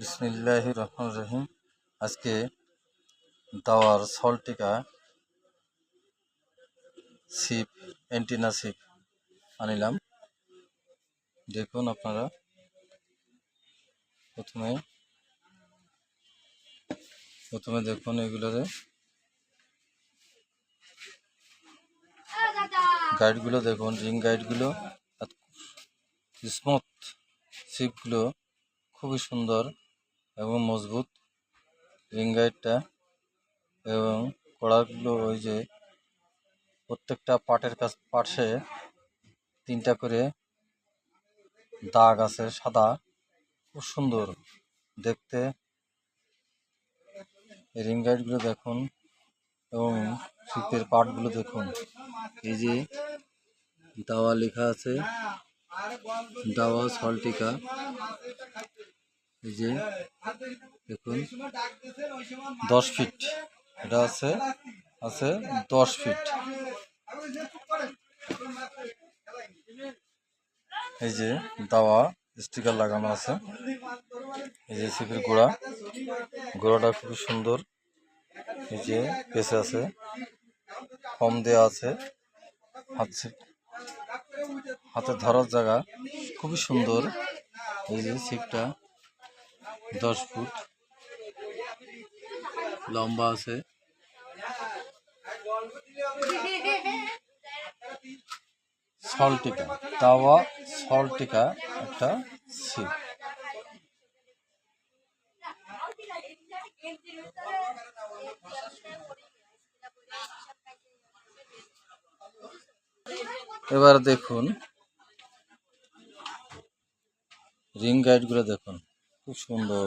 বিসমিল্লাহ রহমান রহিম। আজকে দাওয়ার সল্টিকা সিপ অ্যান্টিনা সিপ আনিলাম। দেখুন আপনারা। প্রথমে প্রথমে দেখুন এগুলোরে। গাইডগুলো দেখুন, রিং গাইডগুলো স্মুথ সিপগুলো খুবই সুন্দর। এবং মজবুত রিং গাইডটা এবং কড়াগুলো ওই যে প্রত্যেকটা পাটের কাছ পাশে তিনটা করে দাগ আছে সাদা। খুব সুন্দর দেখতে। রিং গাইডগুলো দেখুন এবং শীতের পাটগুলো দেখুন। এই যে দাওয়া লেখা আছে, দাওয়া সল্টিকা। এই যে, দেখুন, দশ ফিট। এটা আছে আছে দশ ফিট। এই যে, দাওয়া, স্টিকার লাগানো আছে। এই যে, সিপির গোড়া। গোড়াটা খুবই সুন্দর। এই যে পেছে আছে। ফর্ম দেওয়া আছে। হাত হাতে ধরার জায়গা। খুবই সুন্দর। এই যে ছিপটা দশ ফুট। লম্বা আছে। সল্টিকা তাওয়া সল্টিকা একটা ছিপ। এবার দেখুন রিং গাইডগুলো দেখুন। খুব সুন্দর।